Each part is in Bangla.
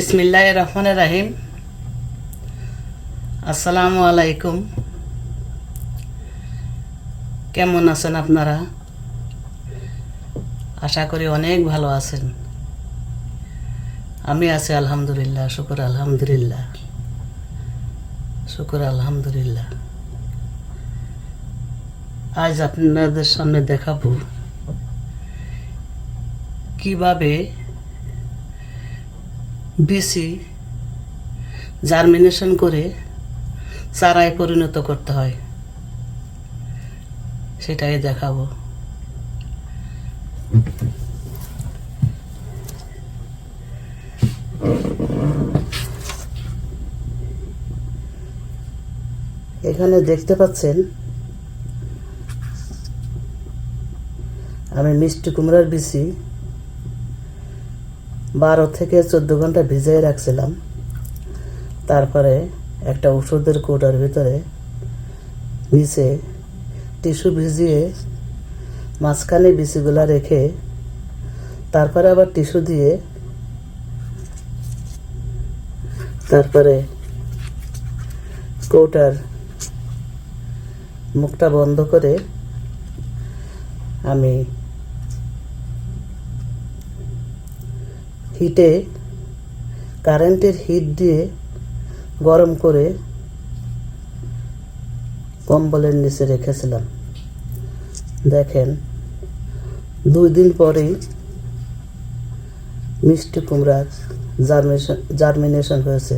বিসমিল্লাহ রহমান রাহিম। আসসালামু আলাইকুম কেমন আছেন আপনারা? আশা করি অনেক ভালো আছেন। আমি আছি আলহামদুলিল্লাহ, শুকুর আলহামদুলিল্লাহ। শুকুর আলহামদুলিল্লাহ। আজ আপনাদের সামনে দেখাবো কীভাবে বিসি জার্মিনেশন করে চারায় পরিণত করতে হয়। সেটাই দেখাবো। এখানে দেখতে পাচ্ছেন, আমি মিষ্টি কুমড়ার বিচি বারো থেকে চোদ্দ ঘণ্টা ভিজিয়ে রাখছিলাম। তারপরে একটা ওষুধের কৌটার ভিতরে নিচে টিস্যু ভিজিয়ে মাঝখানে বিচিগুলা রেখে তারপরে আবার টিস্যু দিয়ে তারপরে কৌটার মুখটা বন্ধ করে আমি হিটে কারেন্টের হিট দিয়ে গরম করে কম্বলের নিচে রেখেছিলাম। দেখেন, দুই দিন পরেই মিষ্টি কুমড়ার জার্মিনেশন জার্মিনেশন হয়েছে।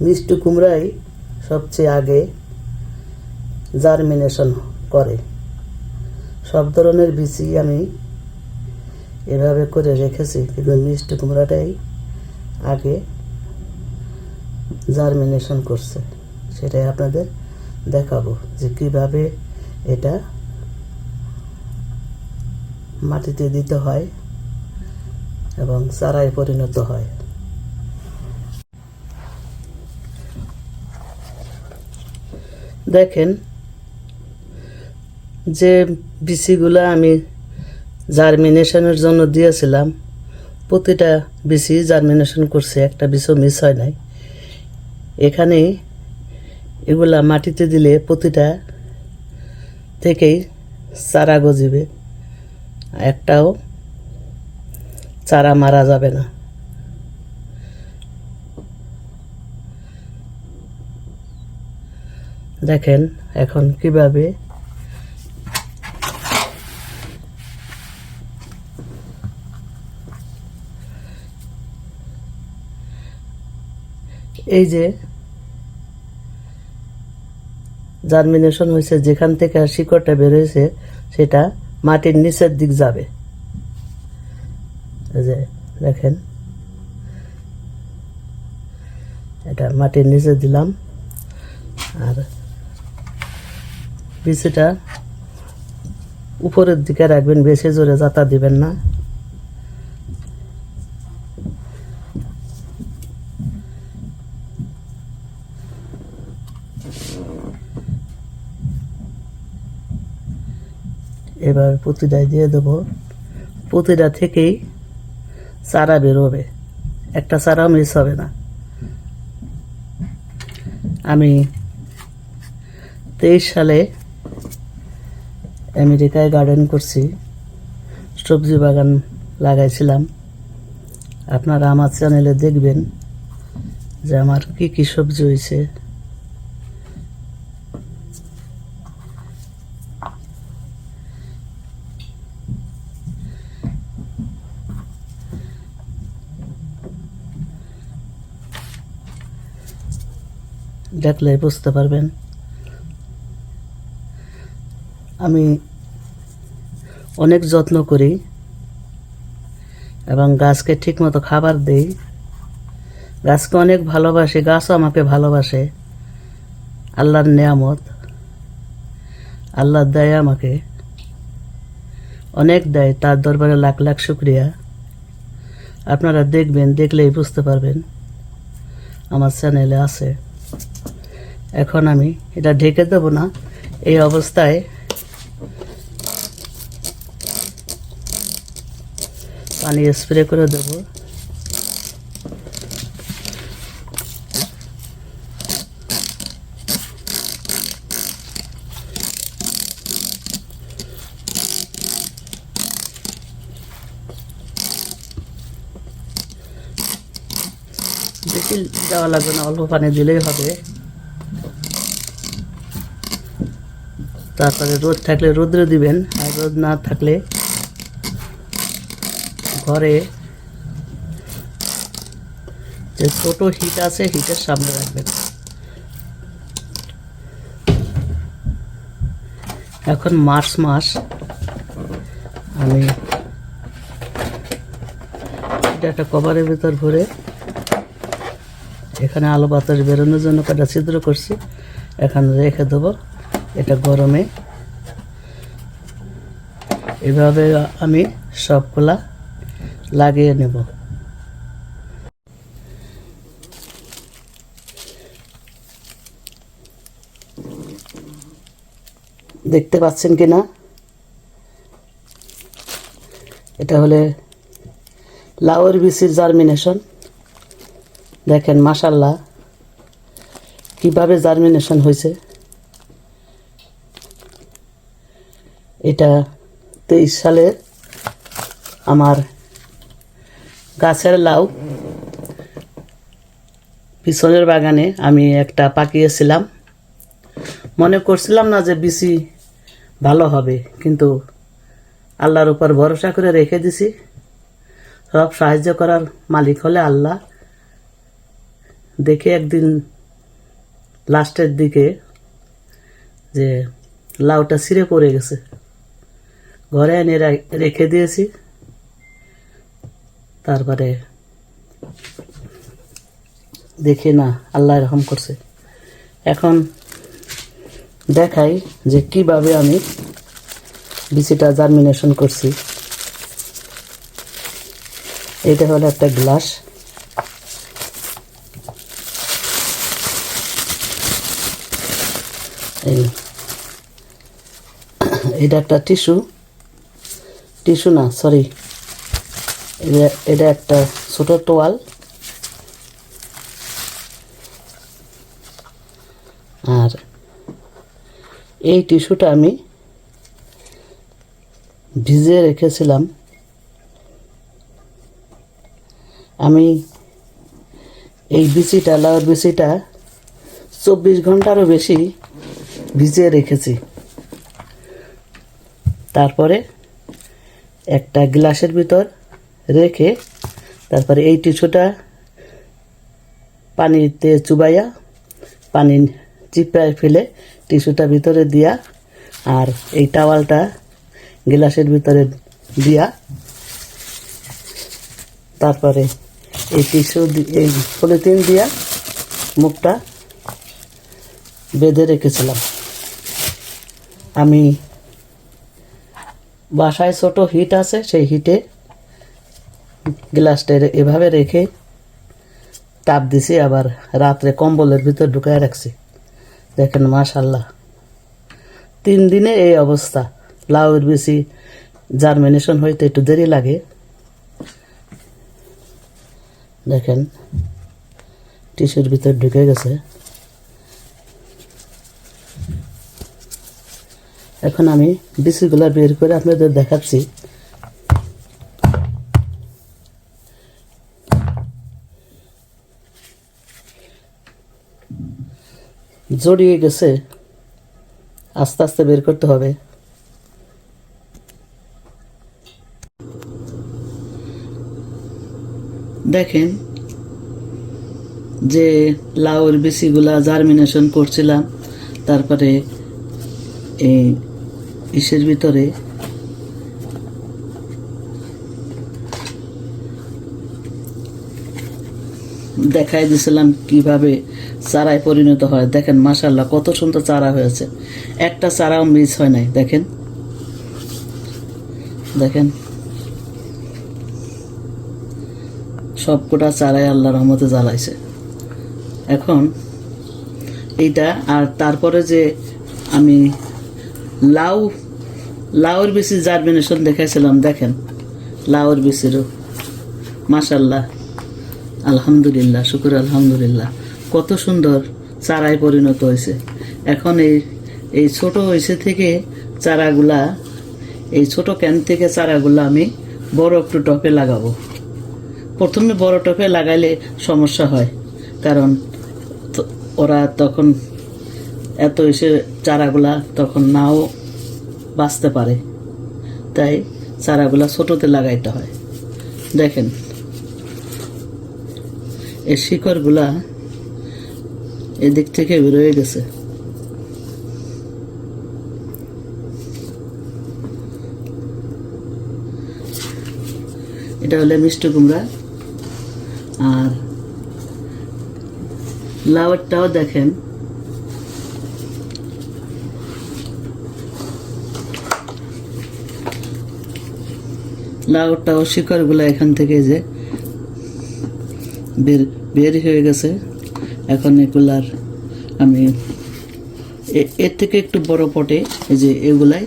মিষ্টি কুমড়াই সবচেয়ে আগে জার্মিনেশন করে। সব ধরনের বীজই আমি এভাবে করে রেখেছি, কিন্তু মিষ্টি কুমড়াটাই আগে জার্মিনেশন করছে। সেটাই আপনাদের দেখাবো যে কীভাবে এটা মাটিতে দিতে হয় এবং চারায় পরিণত হয়। দেখেন, যে বিচিগুলো আমি জার্মিনেশনের জন্য দিয়েছিলাম। প্রতিটা বিচি জার্মিনেশন করছে, একটা বিচও মিস হয় নাই। এখানে এগুলা মাটিতে দিলে প্রতিটা থেকেই চারা গজিবে। একটাও চারা মারা যাবে না। দেখেন এখন কীভাবে এই যে জার্মিনেশন হয়েছে যেখান থেকে শিকড়টা বেরোয়েছে সেটা মাটির নিচের দিক যাবে। যে, দেখেন। এটা মাটির নিচে দিলাম। আর বিচিটা উপরের দিকে রাখবেন, বেশি জোরে যাতা দিবেন না। এবার প্রতিটায় দিয়ে দেবো। প্রতিটা থেকেই চারা বেরোবে। একটা চারাও মিস হবে না। আমি তেইশ সালে আমেরিকায় গার্ডেন করছি। সবজি বাগান লাগাইছিলাম। আপনারা আমার চ্যানেলে দেখবেন যে আমার কি কি সবজি হয়েছে দেখলে বুঝতে পারবেন। আমি অনেক যত্ন করি এবং গাছকে ঠিকমতো খাবার দেই। গাছকে অনেক ভালোবাসি, গাছও আমাকে ভালোবাসে। আল্লাহর নেয়ামত আল্লাহ দেয় আমাকে অনেক দেয়, তার দরবারে লাখ লাখ শুক্রিয়া। আপনারা দেখবেন, দেখলেই বুঝতে পারবেন। আমার চ্যানেলে আছে। এখন আমি এটা ঢেকে দেব না। এই অবস্থায় পানি স্প্রে করে দেব। দেখি যাওয়া লাগবে না, অল্প পানি দিলেই হবে। তারপরে রোদ থাকলে রোদ্রে দিবেন, আর রোদ না থাকলে ঘরে যে ছোট হিট আছে, হিটের সামনে রাখবেন। এখন মার্চ মাস, আমি এটা একটা কভারের ভিতর ভরে এখানে আলো বাতাস বেরোনোর জন্য কটা ছিদ্র করছি, এখানে রেখে দেবো। এটা গরমে। এভাবে আমি সবগুলা লাগিয়ে নেব। দেখতে পাচ্ছেন কি না? এটা হলে লাউয়ের বিসির জার্মিনেশন দেখেন মাসাল্লাহ কীভাবে জার্মিনেশন হয়েছে। এটা তেইশ সালের আমার গাছের লাউ পিছনের বাগানে আমি একটা পাকিয়েছিলাম মনে করছিলাম না যে বিচি ভালো হবে, কিন্তু আল্লাহর উপর ভরসা করে রেখে দিছি। সব সাহায্য করার মালিক হলে আল্লাহ। দেখে একদিন লাস্টের দিকে যে লাউটা ছিঁড়ে পড়ে গেছে। ঘরে এনে রেখে দিয়েছি। তারপরে দেখি, না, আল্লাহ এরকম করছে। এখন দেখাই যে কীভাবে আমি বিচিটা জার্মিনেশন করছি। এটা হলো একটা গ্লাস। এটা একটা টিস্যু। টিস্যু না, সরি। এটা একটা ছোটো তোয়াল। আর এই টিস্যুটা আমি ভিজিয়ে রেখেছিলাম। আমি এই বিচিটা লাউর বিচিটা চব্বিশ ঘন্টারও বেশি ভিজিয়ে রেখেছি। তারপরে একটা গ্লাসের ভিতর রেখে তারপরে এই টিস্যুটা পানিতে চুবাইয়া, পানি চিপড়ায় ফেলে টিস্যুটা ভিতরে দিয়া আর এই টাওয়ালটা গ্লাসের ভিতরে দিয়া তারপরে এই টিস্যু এই পলিথিন দিয়া মুখটা বেঁধে রেখেছিলাম। আমি বাসায় ছোট হিট আছে, সেই হিটে গ্লাসটা এভাবে রেখে তাপ দিছি, আবার রাত্রে কম্বলের ভিতর ঢুকায় রাখছি। দেখেন মাশাল্লাহ তিন দিনে এই অবস্থা। লাউয়ের বেশি জার্মিনেশন হইতে একটু দেরি লাগে। দেখেন টিস্যুর ভিতর ঢুকে গেছে। এখন আমি বিচিগুলো বের করে আপনাদের দেখাচ্ছি। জড়িয়ে গেছে, আস্তে আস্তে বের করতে হবে। দেখেন যে লাউর বিচিগুলা জার্মিনেশন করছিলাম, তারপরে এই ইসের ভিতরে দেখাই দিছিলাম কীভাবে চারায় পরিণত হয়। দেখেন মাশাল্লাহ কত সুন্দর চারা হয়েছে। একটা চারাও মিস হয় নাই, দেখেন। দেখেন। সবকটা চারাই আল্লাহ রহমতে জ্বালাইছে। এখন এইটা আর তারপরে যে আমি লাউ, লাউর বেশি জার্মিনেশন দেখাইছিলাম, দেখেন। লাউর বেশিরও। মাশাল্লাহ আলহামদুলিল্লাহ, শুকুর আলহামদুলিল্লাহ। কত সুন্দর চারায় পরিণত হয়েছে। এখন এই এই ছোট হয়েছে থেকে চারাগুলা, এই ছোট ক্যান থেকে চারাগুলা আমি বড় একটু টপে লাগাবো। প্রথমে বড় টপে লাগাইলে সমস্যা হয়, কারণ ওরা তখন এত এসে চারাগুলা তখন নাও বাঁচতে পারে। তাই চারাগুলা ছোটোতে লাগাইতে হয়। দেখেন এই শিকড়গুলা এদিক থেকে বেরোয় গেছে। এটা হলে মিষ্টি কুমড়া। আর লাউয়েরটাও দেখেন লাউটাও শিকড়গুলো এখান থেকে যে বের বের হয়ে গেছে। এখন এগুলার আমি এর থেকে একটু বড় পটে এই যে এগুলাই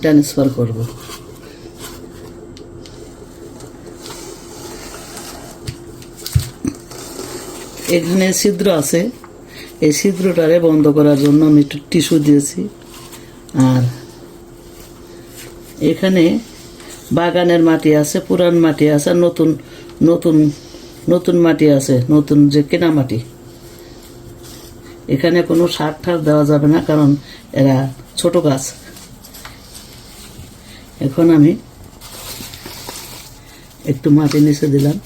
ট্রান্সফার করব। এখানে ছিদ্র আছে। এই ছিদ্রটারে বন্ধ করার জন্য আমি একটু টিস্যু দিয়েছি। আর এখানে বাগানের মাটি আছে, পুরান মাটি আছে নতুন নতুন নতুন মাটি আছে, নতুন যে কেনা মাটি। এখানে কোনো সার ঠার দেওয়া যাবে না, কারণ এরা ছোট গাছ। এখন আমি একটু মাটি নিচে দিলাম।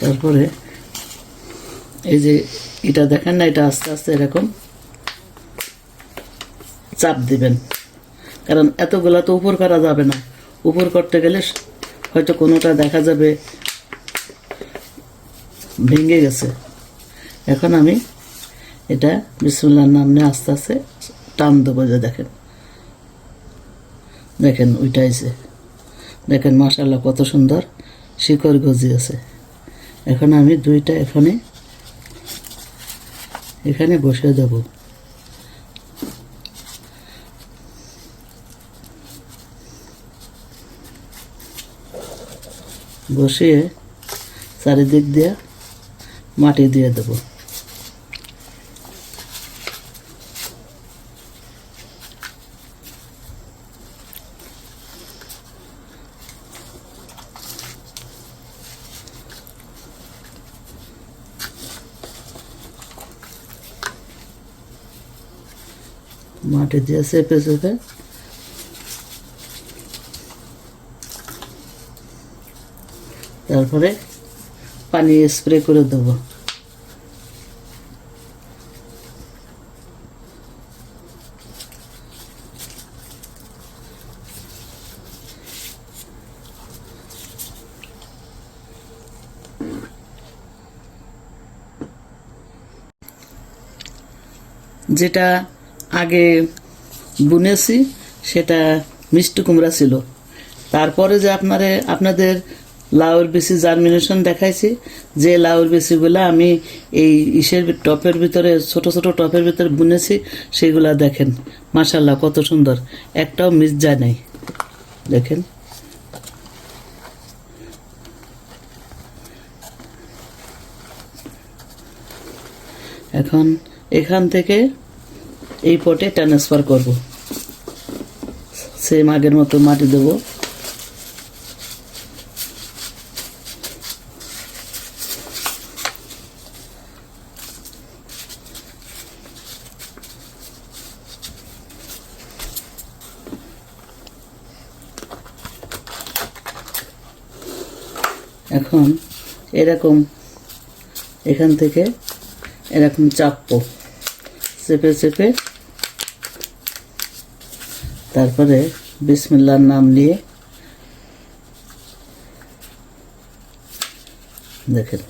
তারপরে এই যে এটা দেখেন না, এটা আস্তে আস্তে এরকম চাপ দিবেন। কারণ এতগুলা তো উপর করা যাবে না। উপর করতে গেলে হয়তো কোনোটা দেখা যাবে, ভেঙে গেছে। এখন আমি এটা বিসমুল্লার নাম আস্তে আস্তে টান দেবো যে দেখেন। দেখেন উইটাইছে দেখেন মাশাল্লাহ কত সুন্দর শিকড় গজিয়েছে। এখন আমি দুইটা এখানে এখানে বসে যাব। বসিয়ে চারিদিক দিয়ে মাটি দিয়ে দেব। মাটি দিয়ে চেপে চেপে তারপরে পানি স্প্রে করে দেবো। যেটা আগে বুনেছি, সেটা মিষ্টি কুমড়া ছিল। তারপরে যে আপনারে, আপনাদের লাউর বেশি জার্মিনেশন দেখাইছি, যে লাউর বেশিগুলো আমি এই ইসের টপের ভিতরে, ছোট ছোট টপের ভিতরে বুনেছি, সেগুলা দেখেন। মাশাল্লাহ কত সুন্দর। একটাও মিস যায় নাই। দেখেন। এখন এখান থেকে এই পটে ট্রান্সফার করব। সেম আগের মতো মাটি দেবো। এখন এরকম এখান থেকে এরকম চাপবো। চেপে চেপে। তারপরে বিসমিল্লার নাম নিয়ে দেখেন।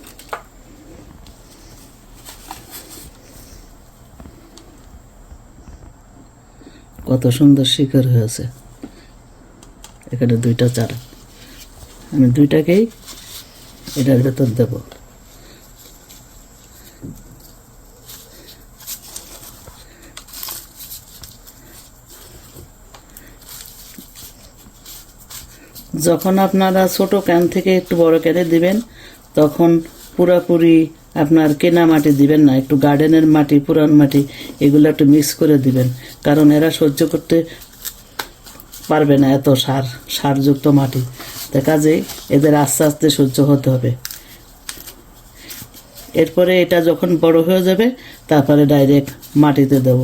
কত সুন্দর শিকার হয়েছে। এখানে দুইটা চারা আমি দুইটাকেই এটার ভেতর দেব। যখন আপনারা ছোট ক্যান থেকে একটু বড় ক্যানে দিবেন, তখন পুরাপুরি আপনার কেনা মাটি দিবেন না, একটু গার্ডেনের মাটি, পুরান মাটি, এগুলো একটু মিক্স করে দিবেন। কারণ এরা সহ্য করতে পারবে না এত সার, সারযুক্ত মাটি। তো কাজেই এদের আস্তে আস্তে সহ্য হতে হবে। এরপরে এটা যখন বড় হয়ে যাবে, তারপরে ডাইরেক্ট মাটিতে দেব।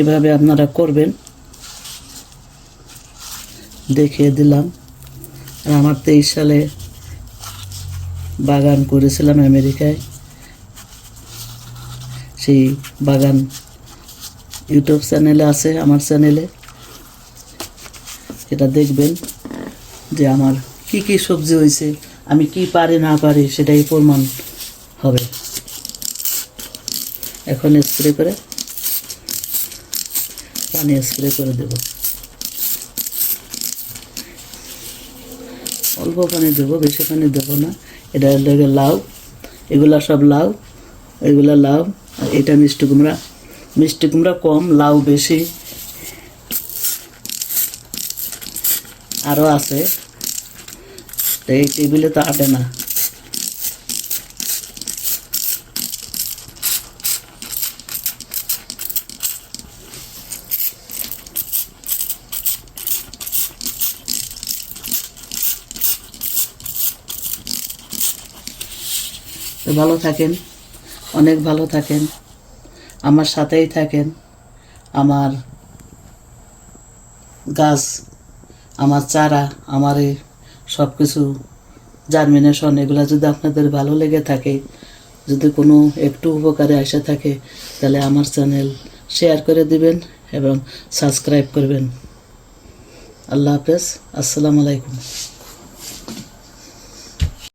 এভাবে আপনারা করবেন। দেখিয়ে দিলাম। আর আমার তেইশ সালে বাগান করেছিলাম আমেরিকায়। সেই বাগান ইউটিউব চ্যানেলে আছে আমার চ্যানেলে। এটা দেখবেন যে আমার কি কি সবজি হয়েছে, আমি কি পারি না পারি সেটাই প্রমাণ হবে। এখন স্প্রে করে পানি স্প্রে করে দেব। অল্প পানি দেবো, বেশি পানি দেবো না। এটা লেগে লাউ। এগুলা সব লাউ। এগুলা লাউ আর এটা মিষ্টি কুমড়া। মিষ্টি কুমড়া কম, লাউ বেশি। আরও আছে। এই টেবিলে তো আটে না। ভালো থাকেন, অনেক ভালো থাকেন, আমার সাথেই থাকেন, আমার গাছ, আমার চারা, আমার এই সব কিছু জার্মিনেশন এগুলো যদি আপনাদের ভালো লেগে থাকে, যদি কোনো একটু উপকারে আসে থাকে, তাহলে আমার চ্যানেল শেয়ার করে দিবেন এবং সাবস্ক্রাইব করবেন। আল্লাহ হাফেজ, আসসালামু আলাইকুম।